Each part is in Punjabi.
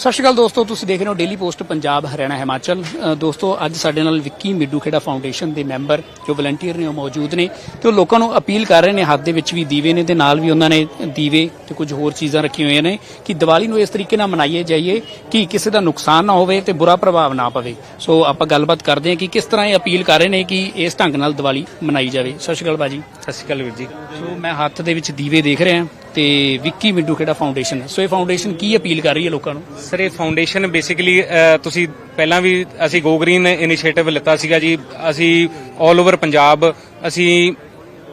ਸਤਿ ਸ਼੍ਰੀ ਅਕਾਲ ਦੋਸਤੋ ਤੁਸੀਂ ਦੇਖ ਰਹੇ ਹੋ ਡੇਲੀ ਪੋਸਟ ਪੰਜਾਬ ਹਰਿਆਣਾ ਹਿਮਾਚਲ। ਦੋਸਤੋ ਅੱਜ ਸਾਡੇ ਨਾਲ ਵਿੱਕੀ ਮਿੱਡੂ ਖੇੜਾ ਫਾਊਂਡੇਸ਼ਨ ਦੇ ਮੈਂਬਰ ਜੋ ਵਲੰਟੀਅਰ ਨੇ ਉਹ ਮੌਜੂਦ ਨੇ ਤੇ ਉਹ ਲੋਕਾਂ ਨੂੰ ਅਪੀਲ ਕਰ ਰਹੇ ਨੇ ਹੱਥ ਦੇ ਵਿੱਚ ਵੀ ਦੀਵੇ ਨੇ ਤੇ ਨਾਲ ਵੀ ਉਹਨਾਂ ਨੇ ਦੀਵੇ ਤੇ ਕੁਝ ਹੋਰ ਚੀਜ਼ਾਂ ਰੱਖੀਆਂ ਹੋਈਆਂ ਨੇ ਕਿ ਦੀਵਾਲੀ ਨੂੰ ਇਸ ਤਰੀਕੇ ਨਾਲ ਮਨਾਈਏ ਜਾਈਏ ਕਿ ਕਿਸੇ ਦਾ ਨੁਕਸਾਨ ਨਾ ਹੋਵੇ ਤੇ ਬੁਰਾ ਪ੍ਰਭਾਵ ਨਾ ਪਵੇ। ਸੋ ਆਪਾਂ ਗੱਲਬਾਤ ਕਰਦੇ ਹਾਂ ਕਿ ਕਿਸ ਤਰ੍ਹਾਂ ਇਹ ਅਪੀਲ ਕਰ ਰਹੇ ਨੇ ਕਿ ਇਸ ਢੰਗ ਨਾਲ ਦੀਵਾਲੀ ਮਨਾਈ ਜਾਵੇ। ਸਤਿ ਸ਼੍ਰੀ ਅਕਾਲ ਬਾਜੀ ਸਤਿ ਸ਼੍ਰੀ ਅਕਾਲ ਵੀਰ ਜੀ। ਸੋ ਮੈਂ ਹੱਥ ਦੇ ਵਿੱਚ ਦੀਵੇ ਦੇਖ ਰਿਹਾ। ਤੇ ਵਿੱਕੀ ਮਿੱਡੂ ਖੇੜਾ ਫਾਊਂਡੇਸ਼ਨ ਹੈ? ਸੋ ਇਹ ਫਾਊਂਡੇਸ਼ਨ ਕੀ ਅਪੀਲ ਕਰ ਰਹੀ ਹੈ ਲੋਕਾਂ ਨੂੰ? ਸਰ, ਇਹ ਫਾਊਂਡੇਸ਼ਨ ਬੇਸਿਕਲੀ ਤੁਸੀਂ ਪਹਿਲਾਂ ਵੀ ਅਸੀਂ ਗੋ ਗ੍ਰੀਨ ਇਨੀਸ਼ੀਏਟਿਵ ਲਿੱਤਾ ਸੀਗਾ ਜੀ। ਅਸੀਂ ਆਲ ਓਵਰ ਪੰਜਾਬ, ਅਸੀਂ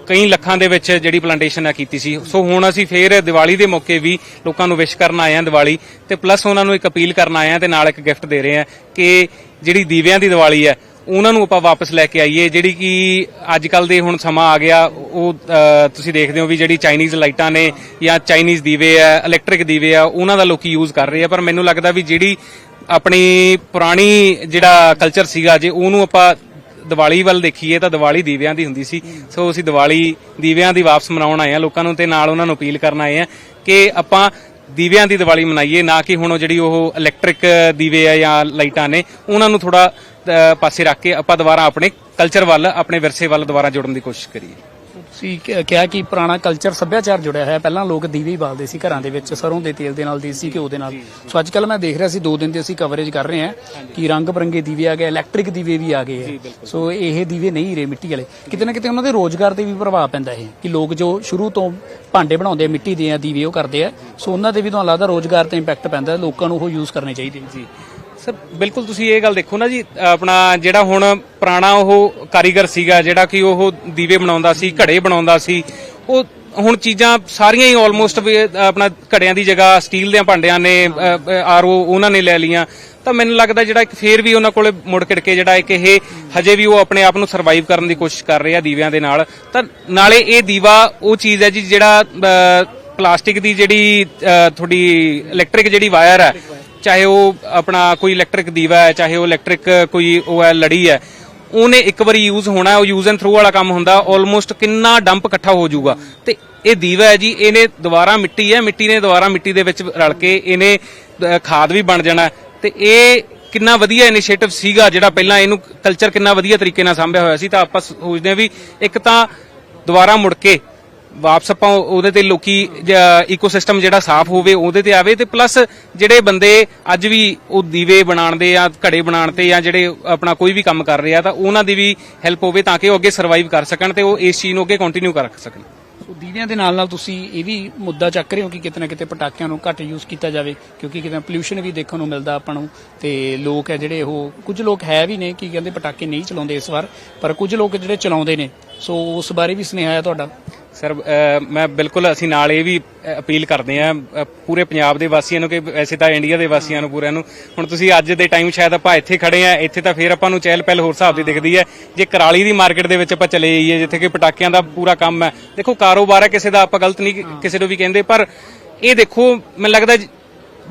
ਕਈ ਲੱਖਾਂ ਦੇ ਵਿੱਚ ਜਿਹੜੀ ਪਲਾਂਟੇਸ਼ਨ ਆ ਕੀਤੀ ਸੀ। ਸੋ ਹੁਣ ਅਸੀਂ ਫੇਰ ਦੀਵਾਲੀ ਦੇ ਮੌਕੇ ਵੀ ਲੋਕਾਂ ਨੂੰ ਵਿਸ਼ ਕਰਨ ਆਏ ਆ ਦੀਵਾਲੀ। ਤੇ ਪਲੱਸ ਉਹਨਾਂ ਨੂੰ ਇੱਕ ਅਪੀਲ ਕਰਨ ਆਏ ਆ ਤੇ ਨਾਲ ਇੱਕ ਗਿਫਟ ਦੇ ਰਹੇ ਆ ਕਿ ਜਿਹੜੀ ਦੀਵਿਆਂ ਦੀ ਦੀਵਾਲੀ ਹੈ ਉਹਨਾਂ ਨੂੰ ਆਪਾਂ ਵਾਪਸ ਲੈ ਕੇ ਆਈਏ, ਜਿਹੜੀ ਕਿ ਅੱਜ ਕੱਲ ਦੇ ਹੁਣ ਸਮਾਂ ਆ ਗਿਆ, ਉਹ ਤੁਸੀਂ ਦੇਖਦੇ ਹੋ ਵੀ ਜਿਹੜੀ ਚਾਈਨੀਜ਼ ਲਾਈਟਾਂ ਨੇ ਜਾਂ ਚਾਈਨੀਜ਼ ਦੀਵੇ ਆ ਇਲੈਕਟ੍ਰਿਕ ਦੀਵੇ ਆ, ਉਹਨਾਂ ਦਾ ਲੋਕੀ ਯੂਜ਼ ਕਰ ਰਹੇ ਆ, ਪਰ ਮੈਨੂੰ ਲੱਗਦਾ ਵੀ ਜਿਹੜੀ ਆਪਣੀ ਪੁਰਾਣੀ ਜਿਹੜਾ ਕਲਚਰ ਸੀਗਾ, ਜੇ ਉਹਨੂੰ ਆਪਾਂ ਦੀਵਾਲੀ ਵੱਲ ਦੇਖੀਏ ਤਾਂ ਦੀਵਾਲੀ ਦੀਵਿਆਂ ਦੀ ਹੁੰਦੀ ਸੀ। ਸੋ ਅਸੀਂ ਦੀਵਾਲੀ ਦੀਵਿਆਂ ਦੀ ਵਾਪਸ ਮਨਾਉਣ ਆਏ ਆ ਲੋਕਾਂ ਨੂੰ ਤੇ ਨਾਲ ਉਹਨਾਂ ਨੂੰ ਅਪੀਲ ਕਰਨ ਆਏ ਆ ਕਿ ਆਪਾਂ ਦੀਵਿਆਂ ਦੀ ਦੀਵਾਲੀ ਮਨਾਈਏ, ਨਾ ਕਿ ਹੁਣ ਜਿਹੜੀ ਉਹ ਇਲੈਕਟ੍ਰਿਕ ਦੀਵੇ ਆ ਜਾਂ ਲਾਈਟਾਂ ਨੇ, ਉਹਨਾਂ ਨੂੰ ਥੋੜਾ ਪਾਸੇ ਰੱਖ ਕੇ ਆਪਾਂ ਦੁਬਾਰਾ ਆਪਣੇ ਕਲਚਰ ਵੱਲ ਆਪਣੇ ਵਿਰਸੇ ਵੱਲ ਦੁਬਾਰਾ ਜੁੜਨ ਦੀ ਕੋਸ਼ਿਸ਼ ਕਰੀਏ। ਤੁਸੀਂ ਕਿਹਾ ਕਿ ਪੁਰਾਣਾ ਕਲਚਰ ਸੱਭਿਆਚਾਰ ਜੁੜਿਆ ਹੋਇਆ ਪਹਿਲਾਂ ਲੋਕ ਦੀਵੇ ਹੀ ਬਾਲਦੇ ਸੀ ਘਰਾਂ ਦੇ ਵਿੱਚ ਸਰੋਂ ਦੇ ਤੇਲ ਦੇ ਨਾਲ ਦੇਸੀ ਘਿਓ ਦੇ ਨਾਲ। ਸੋ ਅੱਜ ਕੱਲ ਮੈਂ ਦੇਖ ਰਿਹਾ ਸੀ ਦੋ ਦਿਨ ਦੇ ਅਸੀਂ ਕਵਰੇਜ ਕਰ ਰਹੇ ਹਾਂ ਕਿ ਰੰਗ ਬਰੰਗੇ ਦੀਵੇ ਆ ਗਏ ਇਲੈਕਟ੍ਰਿਕ ਦੀਵੇ ਵੀ ਆ ਗਏ ਸੋ ਇਹ ਦੀਵੇ ਨਹੀਂ ਰਹੇ ਮਿੱਟੀ ਵਾਲੇ। ਕਿਤੇ ਨਾ ਕਿਤੇ ਉਹਨਾਂ ਦੇ ਰੋਜ਼ਗਾਰ ਤੇ ਵੀ ਪ੍ਰਭਾਵ ਪੈਂਦਾ ਇਹ ਕਿ ਲੋਕ ਜੋ ਸ਼ੁਰੂ ਤੋਂ ਭਾਂਡੇ ਬਣਾਉਂਦੇ ਮਿੱਟੀ ਦੇ ਆ ਦੀਵੇ ਉਹ ਕਰਦੇ ਆ। ਸੋ ਉਹਨਾਂ ਤੇ ਵੀ ਤੁਹਾਨੂੰ ਲੱਗਦਾ ਰੋਜ਼ਗਾਰ ਤੇ ਇੰਪੈਕਟ ਪੈਂਦਾ ਲੋਕਾਂ ਨੂੰ ਉਹ ਯੂਜ਼ ਕਰਨੇ ਚਾਹੀਦੇ ਜੀ। ਸਰ, ਬਿਲਕੁਲ ਤੁਸੀਂ ਇਹ ਗੱਲ ਦੇਖੋ ਨਾ ਜੀ, ਆਪਣਾ ਜਿਹੜਾ ਹੁਣ ਪੁਰਾਣਾ ਉਹ ਕਾਰੀਗਰ ਸੀਗਾ, ਜਿਹੜਾ ਕਿ ਉਹ ਦੀਵੇ ਬਣਾਉਂਦਾ ਸੀ, ਘੜੇ ਬਣਾਉਂਦਾ ਸੀ, ਉਹ ਹੁਣ ਚੀਜ਼ਾਂ ਸਾਰੀਆਂ ਹੀ ਆਲਮੋਸਟ ਆਪਣਾ ਘੜਿਆਂ ਦੀ ਜਗ੍ਹਾ ਸਟੀਲ ਦੇ ਭਾਂਡਿਆਂ ਨੇ ਆਰਓ ਉਹਨਾਂ ਨੇ ਲੈ ਲੀਆਂ ਤਾਂ ਮੈਨੂੰ ਲੱਗਦਾ ਜਿਹੜਾ ਇੱਕ ਫੇਰ ਵੀ ਉਹਨਾਂ ਕੋਲੇ ਮੁੜ ਕਿੜ ਕੇ, ਜਿਹੜਾ ਇੱਕ ਇਹ ਹਜੇ ਵੀ ਉਹ ਆਪਣੇ ਆਪ ਨੂੰ ਸਰਵਾਈਵ ਕਰਨ ਦੀ ਕੋਸ਼ਿਸ਼ ਕਰ ਰਹੇ ਆ ਦੀਵਿਆਂ ਦੇ ਨਾਲ। ਤਾਂ ਨਾਲੇ ਇਹ ਦੀਵਾ ਉਹ ਚੀਜ਼ ਹੈ ਜੀ ਜਿਹੜਾ ਪਲਾਸਟਿਕ ਦੀ ਜਿਹੜੀ ਤੁਹਾਡੀ ਇਲੈਕਟ੍ਰਿਕ ਜਿਹੜੀ ਵਾਇਰ ਹੈ ਚਾਹੇ ਉਹ ਆਪਣਾ ਕੋਈ ਇਲੈਕਟ੍ਰਿਕ ਦੀਵਾ ਹੈ, ਚਾਹੇ ਉਹ ਇਲੈਕਟ੍ਰਿਕ ਕੋਈ ਉਹ ਹੈ, ਲੜੀ ਹੈ, ਉਹਨੇ ਇੱਕ ਵਾਰੀ ਯੂਜ਼ ਹੋਣਾ, ਉਹ ਯੂਜ਼ ਐਂਡ ਥਰੂ ਵਾਲਾ ਕੰਮ ਹੁੰਦਾ ਆਲਮੋਸਟ ਕਿੰਨਾ ਡੰਪ ਇਕੱਠਾ ਹੋ ਜਾਊਗਾ। ਤੇ ਇਹ ਦੀਵਾ ਹੈ ਜੀ, ਇਹਨੇ ਦੁਬਾਰਾ ਮਿੱਟੀ ਹੈ, ਮਿੱਟੀ ਨੇ ਦੁਬਾਰਾ ਮਿੱਟੀ ਦੇ ਵਿੱਚ ਰਲ ਕੇ ਇਹਨੇ ਖਾਦ ਵੀ ਬਣ ਜਾਣਾ। ਤੇ ਇਹ ਕਿੰਨਾ ਵਧੀਆ ਇਨੀਸ਼ੀਏਟਿਵ ਸੀਗਾ, ਜਿਹੜਾ ਪਹਿਲਾਂ ਇਹਨੂੰ ਕਲਚਰ ਕਿੰਨਾ ਵਧੀਆ ਤਰੀਕੇ ਨਾਲ ਸਾਂਭਿਆ ਹੋਇਆ ਸੀ। ਤਾਂ ਆਪਾਂ ਸੋਚਦੇ ਹਾਂ ਵੀ ਇੱਕ ਤਾਂ ਦੁਬਾਰਾ ਮੁੜ ਕੇ ਵਾਪਸ ਆਪਾਂ ਉਹਦੇ ਤੇ ਲੋਕੀ ਇਕੋਸਿਸਟਮ ਜਿਹੜਾ ਸਾਫ਼ ਹੋਵੇ ਉਹਦੇ ਤੇ ਆਵੇ ਤੇ ਪਲੱਸ ਜਿਹੜੇ ਬੰਦੇ ਅੱਜ ਵੀ ਉਹ ਦੀਵੇ ਬਣਾਉਣ ਦੇ ਜਾਂ ਘੜੇ ਬਣਾਉਣ ਤੇ ਜਾਂ ਜਿਹੜੇ ਆਪਣਾ ਕੋਈ ਵੀ ਕੰਮ ਕਰ ਰਹੇ ਆ ਤਾਂ ਉਹਨਾਂ ਦੀ ਵੀ ਹੈਲਪ ਹੋਵੇ ਤਾਂ ਕਿ ਉਹ ਅੱਗੇ ਸਰਵਾਈਵ ਕਰ ਸਕਣ ਤੇ ਉਹ ਇਸ ਚੀਜ਼ ਨੂੰ ਅੱਗੇ ਕੰਟੀਨਿਊ ਕਰ ਸਕਣ। ਸੋ ਦੀਵਿਆਂ ਦੇ ਨਾਲ ਨਾਲ ਤੁਸੀਂ ਇਹ ਵੀ ਮੁੱਦਾ ਚੱਕ ਰਹੇ ਹੋ ਕਿ ਕਿਤੇ ਨਾ ਕਿਤੇ ਪਟਾਕਿਆਂ ਨੂੰ ਘੱਟ ਯੂਜ਼ ਕੀਤਾ ਜਾਵੇ, ਕਿਉਂਕਿ ਕਿਤੇ ਪੋਲੂਸ਼ਨ ਵੀ ਦੇਖਣ ਨੂੰ ਮਿਲਦਾ ਆਪਾਂ ਨੂੰ ਤੇ ਲੋਕ ਹੈ ਜਿਹੜੇ ਉਹ, ਕੁਝ ਲੋਕ ਹੈ ਵੀ ਨੇ ਕਿ ਕਹਿੰਦੇ ਪਟਾਕੇ ਨਹੀਂ ਚਲਾਉਂਦੇ ਇਸ ਵਾਰ, ਪਰ ਕੁਝ ਲੋਕ ਜਿਹੜੇ ਚਲਾਉਂਦੇ ਨੇ। ਸੋ ਉਸ ਬਾਰੇ ਵੀ ਸੁਨੇਹਾ ਹੈ ਤੁਹਾਡਾ। ਸਰ ਮੈਂ ਬਿਲਕੁਲ ਅਸੀਂ ਨਾਲ ਇਹ ਵੀ ਅਪੀਲ ਕਰਦੇ ਆ ਪੂਰੇ ਪੰਜਾਬ ਦੇ ਵਾਸੀਆਂ ਨੂੰ ਕਿ ਵੈਸੇ ਤਾਂ ਇੰਡੀਆ ਦੇ ਵਾਸੀਆਂ ਨੂੰ ਪੂਰਿਆਂ ਨੂੰ। ਹੁਣ ਤੁਸੀਂ ਅੱਜ ਦੇ ਟਾਈਮ ਸ਼ਾਇਦ ਆਪਾਂ ਇੱਥੇ ਖੜੇ ਆ ਇੱਥੇ ਤਾਂ ਫੇਰ ਆਪਾਂ ਨੂੰ ਚਹਿਲ ਪਹਿਲ ਹੋਰ ਹਿਸਾਬ ਦੀ ਦਿਖਦੀ ਹੈ। ਜੇ ਕਰਾਲੀ ਦੀ ਮਾਰਕੀਟ ਦੇ ਵਿੱਚ ਆਪਾਂ ਚਲੇ ਜਾਈਏ ਜਿੱਥੇ ਕਿ ਪਟਾਕਿਆਂ ਦਾ ਪੂਰਾ ਕੰਮ ਹੈ। ਦੇਖੋ ਕਾਰੋਬਾਰ ਹੈ ਕਿਸੇ ਦਾ ਆਪਾਂ ਗਲਤ ਨਹੀਂ ਕਿਸੇ ਨੂੰ ਵੀ ਕਹਿੰਦੇ ਪਰ ਇਹ ਦੇਖੋ ਮੈਨੂੰ ਲੱਗਦਾ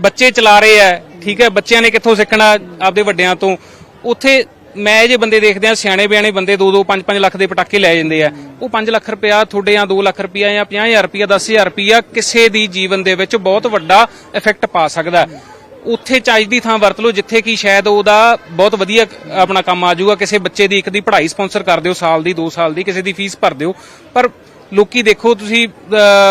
ਬੱਚੇ ਚਲਾ ਰਹੇ ਆ ਠੀਕ ਹੈ ਬੱਚਿਆਂ ਨੇ ਕਿੱਥੋਂ ਸਿੱਖਣਾ ਆਪਦੇ ਵੱਡਿਆਂ ਤੋਂ। ਉੱਥੇ ਮੈਂ ਜੇ ਬੰਦੇ ਦੇਖਦੇ ਆ ਸਿਆਣੇ ਬਿਆਣੇ ਬੰਦੇ 2-2 5-5 ਲੱਖ ਦੇ ਪਟਾਕੇ ਲੈ ਜਾਂਦੇ ਆ। ਉਹ 5 ਲੱਖ ਰੁਪਇਆ ਤੁਹਾਡੇ ਜਾਂ 2 ਲੱਖ ਰੁਪਇਆ ਜਾਂ 50000 ਰੁਪਇਆ 10000 ਰੁਪਇਆ ਕਿਸੇ ਦੀ ਜੀਵਨ ਦੇ ਵਿੱਚ ਬਹੁਤ ਵੱਡਾ ਇਫੈਕਟ ਪਾ ਸਕਦਾ। ਉੱਥੇ ਚਾਹੀਦੀ ਦੀ ਥਾਂ ਵਰਤ ਲਓ, ਜਿੱਥੇ ਕਿ ਸ਼ਾਇਦ ਉਹਦਾ ਬਹੁਤ ਵਧੀਆ ਆਪਣਾ ਕੰਮ ਆ ਜਾਊਗਾ। ਕਿਸੇ ਬੱਚੇ ਦੀ ਇੱਕ ਦੀ ਪੜ੍ਹਾਈ ਸਪਾਂਸਰ ਕਰ ਦਿਓ, ਸਾਲ ਦੀ 2 ਸਾਲ ਦੀ, ਕਿਸੇ ਦੀ ਫੀਸ ਭਰ ਦਿਓ। ਪਰ ਲੋਕੀ ਦੇਖੋ, ਤੁਸੀਂ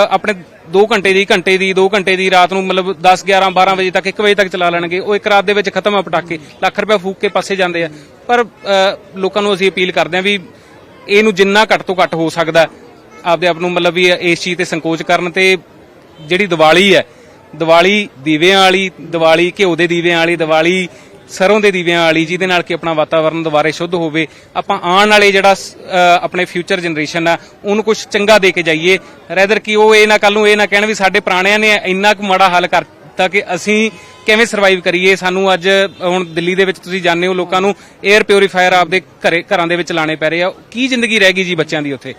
ਆਪਣੇ 2 ਘੰਟੇ ਦੀ ਘੰਟੇ ਦੀ 2 ਘੰਟੇ ਦੀ ਰਾਤ ਨੂੰ ਮਤਲਬ 10 11 12 ਵਜੇ ਤੱਕ 1 ਵਜੇ ਤੱਕ ਚਲਾ ਲੈਣਗੇ। ਉਹ ਇੱਕ ਰਾਤ ਦੇ ਵਿੱਚ ਖਤਮ ਆ ਪਟਾਕੇ। ਲੱਖ ਰੁਪਏ ਫੂਕ ਕੇ ਪਾਸੇ ਜਾਂਦੇ ਆ। ਪਰ ਲੋਕਾਂ ਨੂੰ ਅਸੀਂ ਅਪੀਲ ਕਰਦੇ ਆ ਵੀ ਇਹਨੂੰ ਜਿੰਨਾ ਘੱਟ ਤੋਂ ਘੱਟ ਹੋ ਸਕਦਾ ਆਪਦੇ ਆਪ ਨੂੰ ਮਤਲਬ ਵੀ ਇਸ ਚੀਜ਼ ਤੇ ਸੰਕੋਚ ਕਰਨ ਤੇ ਜਿਹੜੀ ਦੀਵਾਲੀ ਹੈ, ਦੀਵਾਲੀ ਦੀਵਿਆਂ ਵਾਲੀ, ਦੀਵਾਲੀ ਘਿਓ ਦੇ ਦੀਵਿਆਂ ਵਾਲੀ, ਦੀਵਾਲੀ ਸਰੋਂ ਦੇ ਦੀਵਿਆਂ ਵਾਲੀ, ਜਿਹਦੇ ਨਾਲ ਕਿ ਆਪਣਾ ਵਾਤਾਵਰਣ ਦੁਬਾਰੇ ਸ਼ੁੱਧ ਹੋਵੇ, ਆਪਾਂ ਆਉਣ ਵਾਲੇ ਜਿਹੜਾ ਆਪਣੇ ਫਿਊਚਰ ਜਨਰੇਸ਼ਨ ਆ, ਉਹਨੂੰ ਕੁਝ ਚੰਗਾ ਦੇ ਕੇ ਜਾਈਏ। ਰੈਦਰ ਕਿ ਉਹ ਇਹ ਨਾ ਕੱਲ ਨੂੰ ਇਹ ਨਾ ਕਹਿਣ ਵੀ ਸਾਡੇ ਪੁਰਾਣਿਆਂ ਨੇ ਇੰਨਾ ਕੁ ਮਾੜਾ ਹਾਲ ਕਰਤਾ ਕਿ ਅਸੀਂ ਕਿਵੇਂ ਸਰਵਾਈਵ ਕਰੀਏ। ਸਾਨੂੰ ਅੱਜ, ਹੁਣ ਦਿੱਲੀ ਦੇ ਵਿੱਚ ਤੁਸੀਂ ਜਾਣਦੇ ਹੋ, ਲੋਕਾਂ ਨੂੰ 에ਅਰ ਪਿਉਰੀਫਾਇਰ ਆਪਦੇ ਘਰੇ, ਘਰਾਂ ਦੇ ਵਿੱਚ ਲਾਣੇ ਪੈ ਰਹੇ ਆ। ਕੀ ਜ਼ਿੰਦਗੀ ਰਹਿ ਗਈ ਜੀ ਬੱਚਿਆਂ ਦੀ ਉੱਥੇ?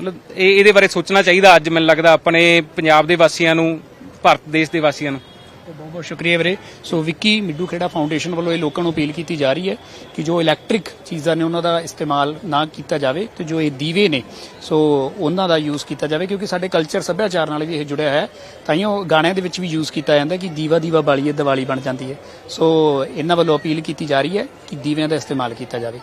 ਮਤਲਬ ਇਹ, ਇਹਦੇ ਬਾਰੇ ਸੋਚਣਾ ਚਾਹੀਦਾ ਅੱਜ, ਮੈਨੂੰ ਲੱਗਦਾ, ਆਪਣੇ ਪੰਜਾਬ ਦੇ ਵਾਸੀਆਂ ਨੂੰ, ਭਾਰਤ ਦੇਸ਼ ਦੇ ਵਾਸੀਆਂ ਨੂੰ। ਬਹੁਤ ਬਹੁਤ ਸ਼ੁਕਰੀਆ ਵੀਰੇ। ਸੋ ਵਿੱਕੀ ਮਿੱਡੂ ਖੇੜਾ ਫਾਊਂਡੇਸ਼ਨ ਵੱਲੋਂ ਇਹ ਲੋਕਾਂ ਨੂੰ ਅਪੀਲ ਕੀਤੀ ਜਾ ਰਹੀ ਹੈ ਕਿ ਜੋ ਇਲੈਕਟ੍ਰਿਕ ਚੀਜ਼ਾਂ ਨੇ ਉਹਨਾਂ ਦਾ ਇਸਤੇਮਾਲ ਨਾ ਕੀਤਾ ਜਾਵੇ ਤੇ ਜੋ ਇਹ ਦੀਵੇ ਨੇ ਸੋ ਉਹਨਾਂ ਦਾ ਯੂਜ਼ ਕੀਤਾ ਜਾਵੇ ਕਿਉਂਕਿ ਸਾਡੇ ਕਲਚਰ ਸੱਭਿਆਚਾਰ ਨਾਲ ਵੀ ਇਹ ਜੁੜਿਆ ਹੈ। ਤਾਈਓ ਗਾਣਿਆਂ ਦੇ ਵਿੱਚ ਵੀ ਯੂਜ਼ ਕੀਤਾ ਜਾਂਦਾ ਕਿ ਦੀਵਾ ਦੀਵਾ ਬਾਲੀਏ ਦੀਵਾਲੀ ਬਣ ਜਾਂਦੀ ਹੈ। ਸੋ ਇਹਨਾਂ ਵੱਲੋਂ ਅਪੀਲ ਕੀਤੀ ਜਾ ਰਹੀ ਹੈ ਕਿ ਦੀਵਿਆਂ ਦਾ ਇਸਤੇਮਾਲ ਕੀਤਾ ਜਾਵੇ।